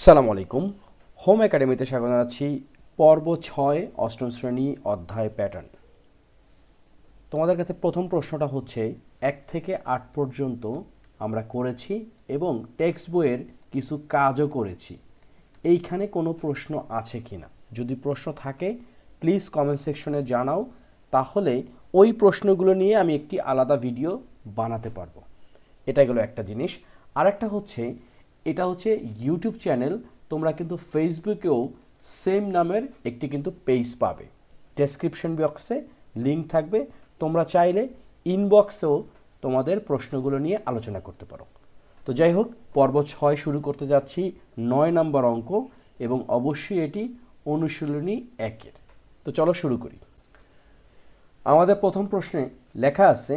আসসালামু আলাইকুম। হোম একাডেমিতে স্বাগত জানাচ্ছি। পর্ব ছয়, অষ্টম শ্রেণি অধ্যায় প্যাটার্ন তোমাদের কাছে প্রথম প্রশ্নটা হচ্ছে, এক থেকে আট পর্যন্ত আমরা করেছি এবং টেক্সট বইয়ের কিছু কাজও করেছি। এইখানে কোনো প্রশ্ন আছে কি না যদি প্রশ্ন থাকে প্লিজ কমেন্ট সেকশনে জানাও, তাহলে ওই প্রশ্নগুলো নিয়ে আমি একটি আলাদা ভিডিও বানাতে পারব। এটা গেলো একটা জিনিস। আরেকটা হচ্ছে এটা হচ্ছে ইউটিউব চ্যানেল তোমরা কিন্তু ফেসবুকেও সেম নামের একটি কিন্তু পেজ পাবে। ডেসক্রিপশন বক্সে লিঙ্ক থাকবে। তোমরা চাইলে ইনবক্সেও তোমাদের প্রশ্নগুলো নিয়ে আলোচনা করতে পারো। তো যাই হোক, পর্ব ছয় শুরু করতে যাচ্ছি, নয় নম্বর অঙ্ক এবং অবশ্যই এটি অনুশীলনী একের। তো চলো শুরু করি। আমাদের প্রথম প্রশ্নে লেখা আছে,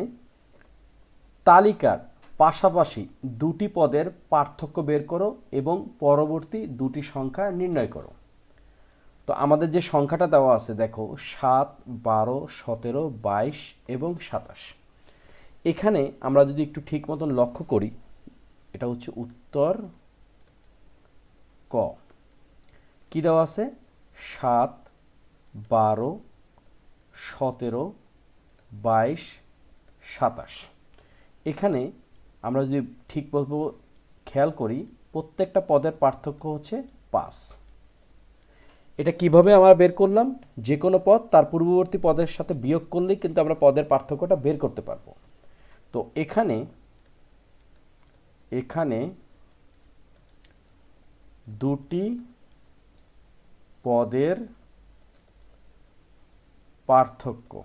তালিকার পাশাপাশি দুটি পদের পার্থক্য বের করো এবং পরবর্তী দুটি সংখ্যা নির্ণয় করো। তো আমাদের যে সংখ্যাটা দেওয়া আছে, দেখো, সাত, বারো, সতেরো, বাইশ এবং সাতাশ। এখানে আমরা যদি একটু ঠিক মতন লক্ষ্য করি, এটা হচ্ছে উত্তর ক। কি দেওয়া আছে? সাত, বারো, সতেরো, বাইশ, সাতাশ। এখানে আমরা যদি ঠিক বলব, খেয়াল করি প্রত্যেকটা পদের পার্থক্য হচ্ছে পাঁচ। এটা কীভাবে আমরা বের করলাম? যে কোনো পদ তার পূর্ববর্তী পদের সাথে বিয়োগ করলেই কিন্তু আমরা পদের পার্থক্যটা বের করতে পারব। তো এখানে এখানে দুটি পদের পার্থক্য।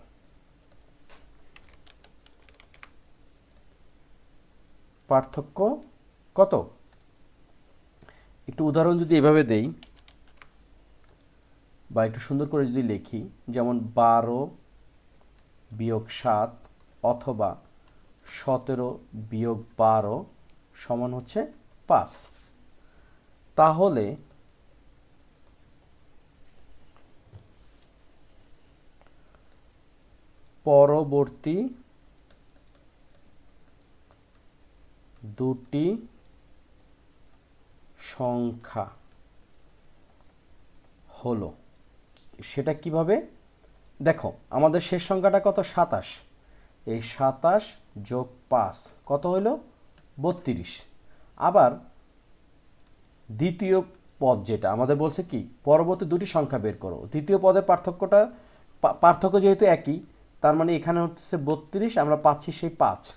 পার্থক্য কত? একটু উদাহরণ যদি এভাবে দেই বা একটু সুন্দর করে যদি লিখি, যেমন বারো বিয়োগ সাত অথবা সতেরো বিয়োগ বারো সমান হচ্ছে পাঁচ। তাহলে পরবর্তী দুটি সংখ্যা হলো। সেটা কীভাবে? দেখো, আমাদের শেষ সংখ্যাটা কত? সাতাশ। এই সাতাশ যোগ পাঁচ কত হলো? বত্রিশ। আবার দ্বিতীয় পদ যেটা, আমাদের বলছে কি, পরবর্তী দুটি সংখ্যা বের করো। দ্বিতীয় পদের পার্থক্যটা পার্থক্য যেহেতু একই, তার মানে এখানে হচ্ছে বত্রিশ, আমরা পাচ্ছি সেই পাঁচ।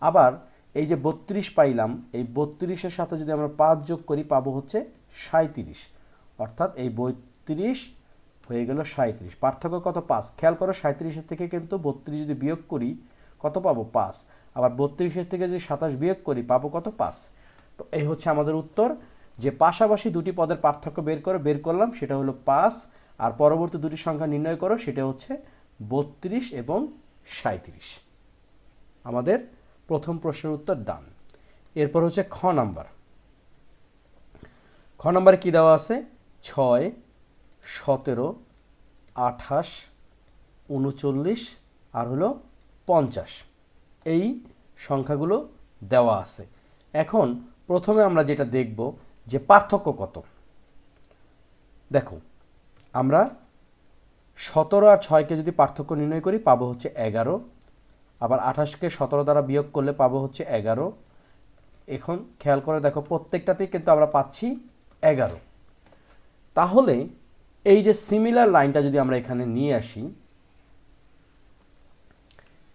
আবার এই যে বত্রিশ পাইলাম, এই বত্রিশের সাথে যদি আমরা পাঁচ যোগ করি, পাবো হচ্ছে সাঁত্রিশ অর্থাৎ এই বত্রিশ হয়ে গেল সাঁত্রিশ পার্থক্য কত? পাঁচ। খেয়াল করো সাঁত্রিশের থেকে কিন্তু বত্রিশ যদি বিয়োগ করি, কত পাবো? পাঁচ। আবার বত্রিশের থেকে যদি সাতাশ বিয়োগ করি, পাবো কত? পাঁচ। তো এই হচ্ছে আমাদের উত্তর। যে পাশাপাশি দুটি পদের পার্থক্য বের করে, বের করলাম, সেটা হলো পাঁচ। আর পরবর্তী দুটি সংখ্যা নির্ণয় করো, সেটা হচ্ছে বত্রিশ এবং সাঁত্রিশ আমাদের প্রথম প্রশ্নের উত্তর ডান। এরপর হচ্ছে খ নাম্বার। খ নাম্বারে কী দেওয়া আছে? ছয়, সতেরো, আঠাশ, উনচল্লিশ আর হলো পঞ্চাশ। এই সংখ্যাগুলো দেওয়া আছে। এখন প্রথমে আমরা যেটা দেখব যে পার্থক্য কত। দেখো, আমরা সতেরো আর ছয়কে যদি পার্থক্য নির্ণয় করি, পাবো হচ্ছে এগারো আবার আঠাশকে সতেরো দ্বারা বিয়োগ করলে পাবো হচ্ছে এগারো। এখন খেয়াল করে দেখো, প্রত্যেকটাতেই কিন্তু আমরা পাচ্ছি এগারো। তাহলে এই যে সিমিলার লাইনটা যদি আমরা এখানে নিয়ে আসি,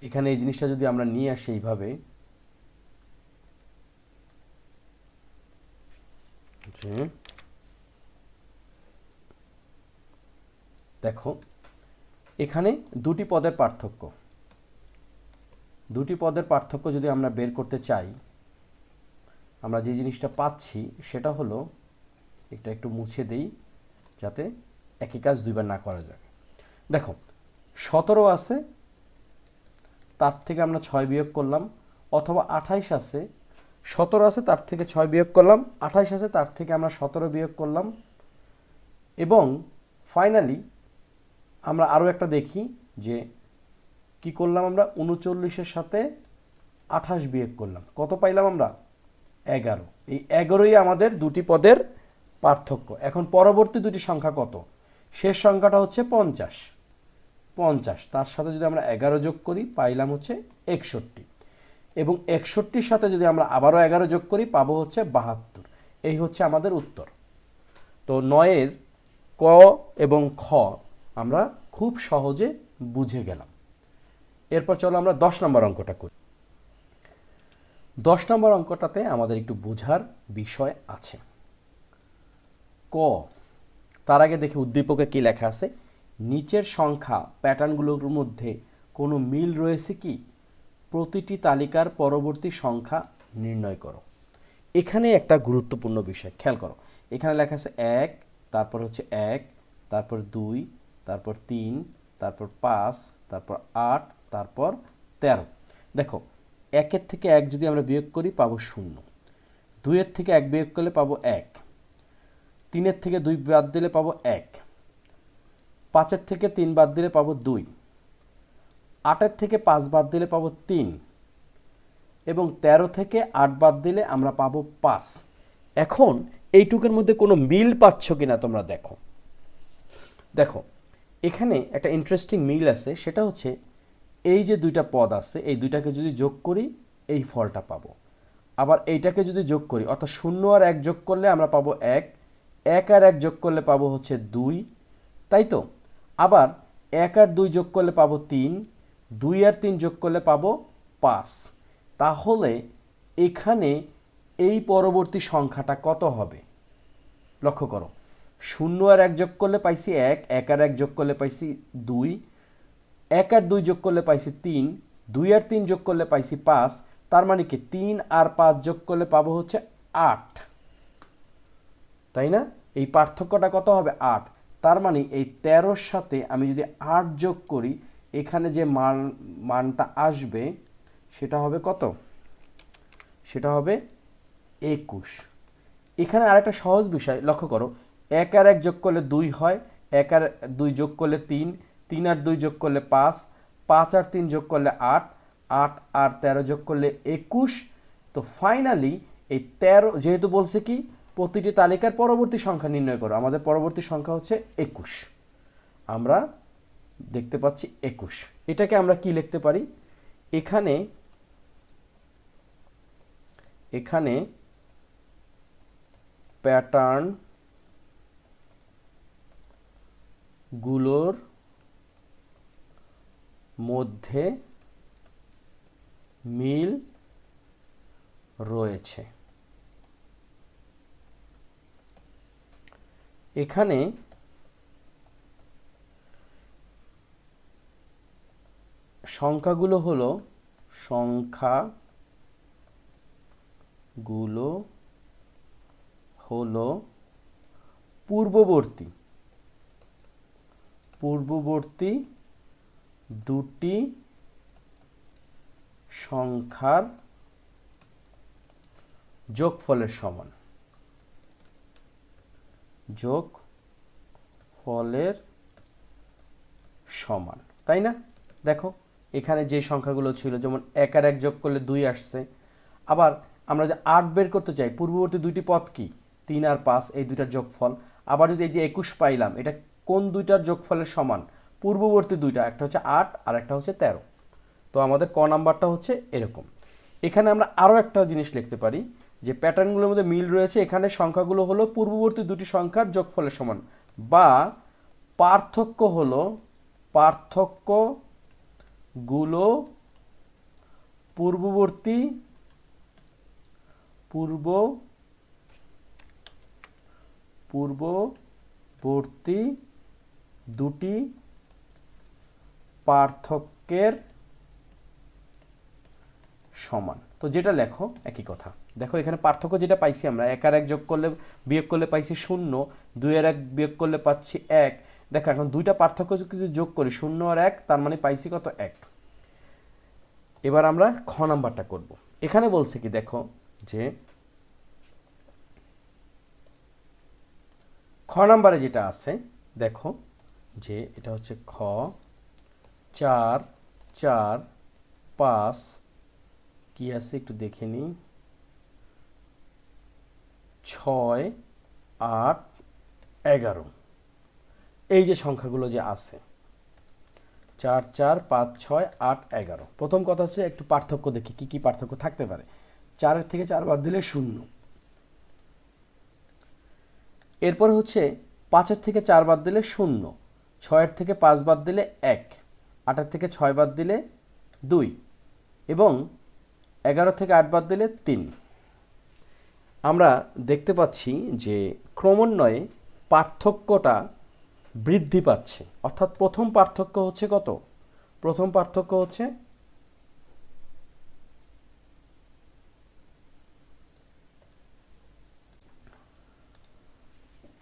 এখানে এই জিনিসটা যদি আমরা নিয়ে আসি এইভাবে দেখো, এখানে দুটি পদের পার্থক্য। দুটি পদের পার্থক্য যদি আমরা বের করতে চাই, আমরা যে জিনিসটা পাচ্ছি সেটা হলো, এটা একটু মুছে দেই, যাতে একই কাজ দুইবার না করা যায়। দেখো, সতেরো আছে, তার থেকে আমরা ছয় বিয়োগ করলাম, অথবা আঠাইশ আছে, সতেরো আছে, তার থেকে ছয় বিয়োগ করলাম, আঠাইশ আছে, তার থেকে আমরা সতেরো বিয়োগ করলাম, এবং ফাইনালি আমরা আরও একটা দেখি যে কি করলাম আমরা? উনচল্লিশের সাথে আঠাশ বিয়োগ করলাম। কত পাইলাম আমরা? এগারো। এই এগারোই আমাদের দুটি পদের পার্থক্য। এখন পরবর্তী দুটি সংখ্যা কত? শেষ সংখ্যাটা হচ্ছে পঞ্চাশ। পঞ্চাশ। তার সাথে যদি আমরা এগারো যোগ করি, পাইলাম হচ্ছে একষট্টি। এবং একষট্টির সাথে যদি আমরা আবারও এগারো যোগ করি, পাবো হচ্ছে বাহাত্তর। এই হচ্ছে আমাদের উত্তর। তো নয়ের ক এবং খ আমরা খুব সহজে বুঝে গেলাম। এরপর চলো আমরা দশ নম্বর অঙ্কটা করি। দশ নম্বর অঙ্কটাতে আমাদের একটু বোঝার বিষয় আছে। ক, তার আগে দেখি উদ্দীপকে কি লেখা আছে? নিচের সংখ্যা প্যাটার্নগুলোর মধ্যে কোনো মিল রয়েছে কি? প্রতিটি তালিকার পরবর্তী সংখ্যা নির্ণয় করো। এখানে একটা গুরুত্বপূর্ণ বিষয়, খেয়াল করো। এখানে লেখা আছে এক, তারপর হচ্ছে এক, তারপর দুই, তারপর তিন, তারপর পাঁচ, তারপর আট তারপর তেরো। দেখো, একের থেকে এক যদি আমরা বিয়োগ করি, পাবো শূন্য। দুইয়ের থেকে এক বিয়োগ করলে পাবো এক। তিনের থেকে দুই বাদ দিলে পাবো এক। পাঁচের থেকে তিন বাদ দিলে পাবো দুই। আটের থেকে পাঁচ বাদ দিলে পাবো তিন। এবং তেরো থেকে আট বাদ দিলে আমরা পাবো পাঁচ। এখন এইটুকের মধ্যে কোনো মিল পাচ্ছ কিনা তোমরা দেখো। দেখো, এখানে একটা ইন্টারেস্টিং মিল আছে, সেটা হচ্ছে এই যে দুইটা পদ আছে, এই দুইটাকে যদি যোগ করি, এই ফলটা পাবো। আবার এইটাকে যদি যোগ করি, অর্থাৎ শূন্য আর এক যোগ করলে আমরা পাবো এক এক আর এক যোগ করলে পাবো হচ্ছে দুই, তাই তো? আবার এক আর দুই যোগ করলে পাবো তিন, দুই আর তিন যোগ করলে পাবো পাঁচ। তাহলে এখানে এই পরবর্তী সংখ্যাটা কত হবে? লক্ষ্য করো, শূন্য আর এক যোগ করলে পাইছি এক এক আর এক যোগ করলে পাইছি দুই এক আর দুই যোগ করলে পাইছি তিন, দুই আর তিন যোগ করলে পাইছি পাঁচ, তার মানে কি তিন আর পাঁচ যোগ করলে পাবো হচ্ছে আট। তাই না? এই পার্থক্যটা কত হবে? আট। তার মানে এই তেরোর সাথে আমি যদি আট যোগ করি, এখানে যে মান, মানটা আসবে, সেটা হবে কত? সেটা হবে একুশ। এখানে আরেকটা সহজ বিষয় লক্ষ্য করো। এক আর এক যোগ করলে দুই হয়, এক আর দুই যোগ করলে তিন তিন আর দুই যোগ করলে পাঁচ পাঁচ আর তিন যোগ করলে আট আট আর তেরো যোগ করলে একুশ। তো ফাইনালি এই তেরো, যেহেতু বলছে কি, প্রতিটি তালিকার পরবর্তী সংখ্যা নির্ণয় করো। আমাদের পরবর্তী সংখ্যা হচ্ছে একুশ। আমরা দেখতে পাচ্ছি একুশ। এটাকে আমরা কি লিখতে পারি? এখানে এখানে প্যাটার্নগুলোর মধ্যে মিল রয়েছে। এখানে সংখ্যাগুলো হলো সংখ্যাগুলো হলো পূর্ববর্তী। পূর্ববর্তী দুটি সংখ্যার যোগফলের সমান। যোগ ফলের সমান, তাই না? দেখো, এখানে যে সংখ্যাগুলো ছিল, যেমন এক আর এক যোগ করলে দুই আসছে। আবার আমরা যে আট বের করতে চাই, পূর্ববর্তী দুইটি পথ কি? তিন আর পাঁচ, এই দুইটার যোগফল। আবার যদি এই যে একুশ পাইলাম, এটা কোন দুইটার যোগফলের সমান? পূর্ববর্তী দুইটা, একটা হচ্ছে আট আর একটা হচ্ছে তেরো। তো আমাদের ক নাম্বারটা হচ্ছে এরকম। এখানে আমরা আরও একটা জিনিস লিখতে পারি যে প্যাটার্নগুলোর মধ্যে মিল রয়েছে। এখানে সংখ্যাগুলো হলো পূর্ববর্তী দুটি সংখ্যার যোগফলের সমান বা পার্থক্য হলো পার্থক্যগুলো পূর্ববর্তী, পূর্ব, পূর্ববর্তী দুটি পার্থক্যের সমান। তো যেটা লেখো, একই কথা। দেখো, এখানে পার্থক্য যেটা পাইছি আমরা, এক আর এক যোগ করলে, বিয়োগ করলে পাইছি শূন্য, দুই আর এক বিয়োগ করলে পাচ্ছি এক। দেখো, এখন দুইটা পার্থক্য যদি যোগ করি, শূন্য আর এক, তার মানে পাইছি কত? এক। এবার আমরা খ নাম্বারটা করব। এখানে বলছে কি, দেখো, যে খ নাম্বারে যেটা আছে, দেখো, যে এটা হচ্ছে খ চার চার, পাঁচ, কি আছে একটু দেখে নিই। ছয়, আট, এগারো। এই যে সংখ্যাগুলো যে আছে। চার চার, পাঁচ, ছয়, আট, এগারো। প্রথম কথা হচ্ছে একটু পার্থক্য দেখি, কি কি পার্থক্য থাকতে পারে। চারের থেকে চার বাদ দিলে শূন্য। এরপর হচ্ছে পাঁচের থেকে চার বাদ দিলে শূন্য। ছয়ের থেকে পাঁচ বাদ দিলে এক। আটের থেকে ছয় বাদ দিলে দুই এবং এগারো থেকে আট বাদ দিলে তিন। আমরা দেখতে পাচ্ছি যে ক্রমান্বয়ে পার্থক্যটা বৃদ্ধি পাচ্ছে। অর্থাৎ প্রথম পার্থক্য হচ্ছে কত? প্রথম পার্থক্য হচ্ছে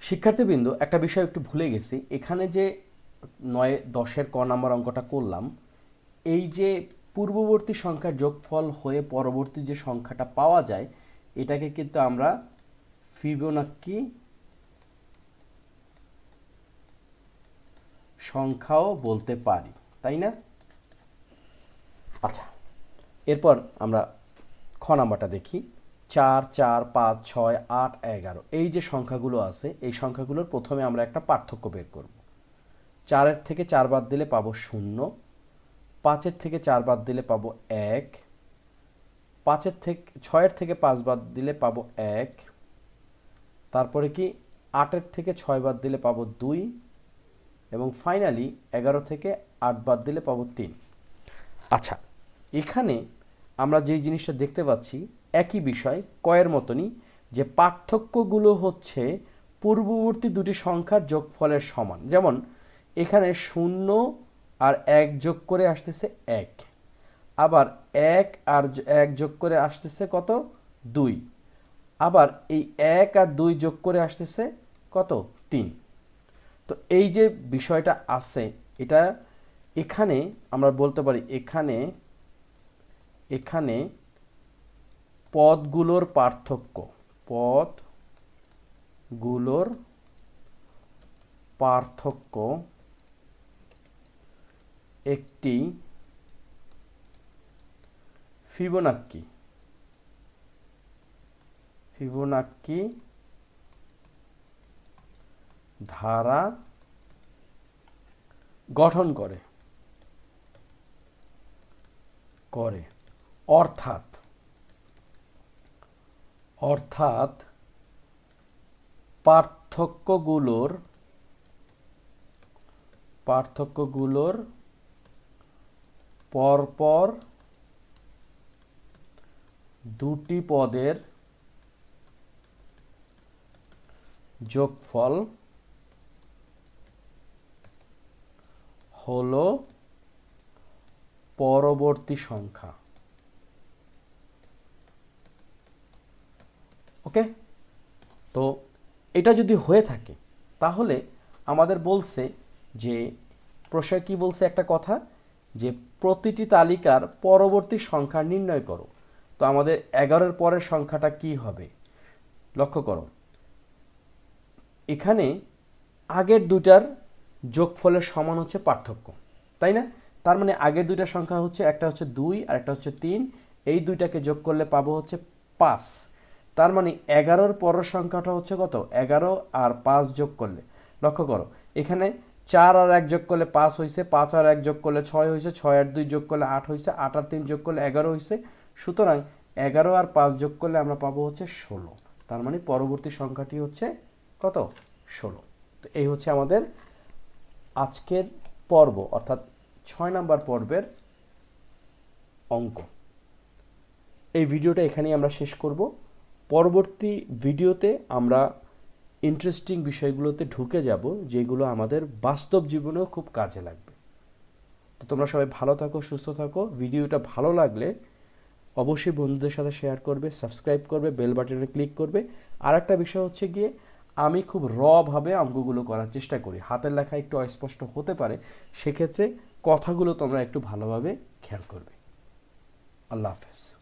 শিক্ষার্থীবৃন্দ, একটা বিষয় একটু ভুলে গেছি। এখানে যে নয়, দশের ক নাম্বার অঙ্কটা করলাম। এই যে পূর্ববর্তী সংখ্যার যোগফল হয়ে পরবর্তী যে সংখ্যাটা পাওয়া যায়, এটাকে কিন্তু আমরা ফিবোনাক্কি সংখ্যাও বলতে পারি, তাই না? আচ্ছা এরপর আমরা খ নাম্বারটা দেখি। চার চার, পাঁচ, ছয়, আট, এগারো, এই যে সংখ্যাগুলো আছে, এই সংখ্যাগুলোর প্রথমে আমরা একটা পার্থক্য বের করব। চারের থেকে চার বাদ দিলে পাবো শূন্য পাঁচের থেকে চার বাদ দিলে পাবো এক পাঁচের থেকে ছয়ের থেকে পাঁচ বাদ দিলে পাবো এক তারপরে কি আটের থেকে ছয় বাদ দিলে পাবো দুই এবং ফাইনালি এগারো থেকে আট বাদ দিলে পাবো তিন। আচ্ছা। এখানে আমরা যেই জিনিসটা দেখতে পাচ্ছি একই বিষয় কয়ের মতনই যে পার্থক্যগুলো হচ্ছে পূর্ববর্তী দুটি সংখ্যার যোগফলের সমান। যেমন এখানে শূন্য আর এক যোগ করে আসতেছে এক। আবার এক আর এক যোগ করে আসতেছে কত? দুই। আবার এই এক আর দুই যোগ করে আসতেছে কত? তিন। তো এই যে বিষয়টা আছে, এটা এখানে আমরা বলতে পারি এখানে এখানে পদগুলোর পার্থক্য পদগুলোর পার্থক্য একটি ফিবোনাক্কি। ফিবোনাক্কি ধারা গঠন করে। করে। অর্থাৎ অর্থাৎ পার্থক্যগুলোর পার্থক্যগুলোর পরপর দুটি পদের যোগফল হলো পরবর্তী সংখ্যা। ওকে? তো এটা যদি হয়ে থাকে, তাহলে আমাদের বলছে যে প্রশ্নে কি বলছে একটা কথা? যে প্রতিটি তালিকার পরবর্তী সংখ্যা নির্ণয় করো। তো আমাদের এগারোর পরের সংখ্যাটা কি হবে? লক্ষ্য করো। এখানে আগের দুটার যোগফলের সমান হচ্ছে পার্থক্য, তাই না? তার মানে আগের দুইটা সংখ্যা হচ্ছে, একটা হচ্ছে দুই আর একটা হচ্ছে তিন। এই দুইটাকে যোগ করলে পাবো হচ্ছে পাঁচ। তার মানে এগারোর পরের সংখ্যাটা হচ্ছে কত? এগারো আর পাঁচ যোগ করলে। লক্ষ্য করো, এখানে চার আর এক যোগ করলে পাঁচ হয়েছে পাঁচ আর এক যোগ করলে ছয় হয়েছে ছয় আর দুই যোগ করলে আট হয়েছে আট আর তিন যোগ করলে এগারো হয়েছে সুতরাং এগারো আর পাঁচ যোগ করলে আমরা পাবো হচ্ছে ষোলো। তার মানে পরবর্তী সংখ্যাটি হচ্ছে কত? ষোলো। তো এই হচ্ছে আমাদের আজকের পর্ব, অর্থাৎ ছয় নাম্বার পর্বের অঙ্ক। এই ভিডিওটা এখানেই আমরা শেষ করব। পরবর্তী ভিডিওতে আমরা ইন্টারেস্টিং বিষয়গুলোতে ঢুকে যাব, যেগুলো আমাদের বাস্তব জীবনেও খুব কাজে লাগবে। তো তোমরা সবাই ভালো থাকো, সুস্থ থাকো। ভিডিওটা ভালো লাগলে অবশ্যই বন্ধুদের সাথে শেয়ার করবে সাবস্ক্রাইব করবে বেল বাটনে ক্লিক করবে। আর একটা বিষয় হচ্ছে গিয়ে, আমি খুব রভাবে অঙ্কগুলো করার চেষ্টা করি। হাতের লেখা একটু অস্পষ্ট হতে পারে, সেক্ষেত্রে কথাগুলো তোমরা একটু ভালোভাবে খেয়াল করবে। আল্লাহ হাফেজ।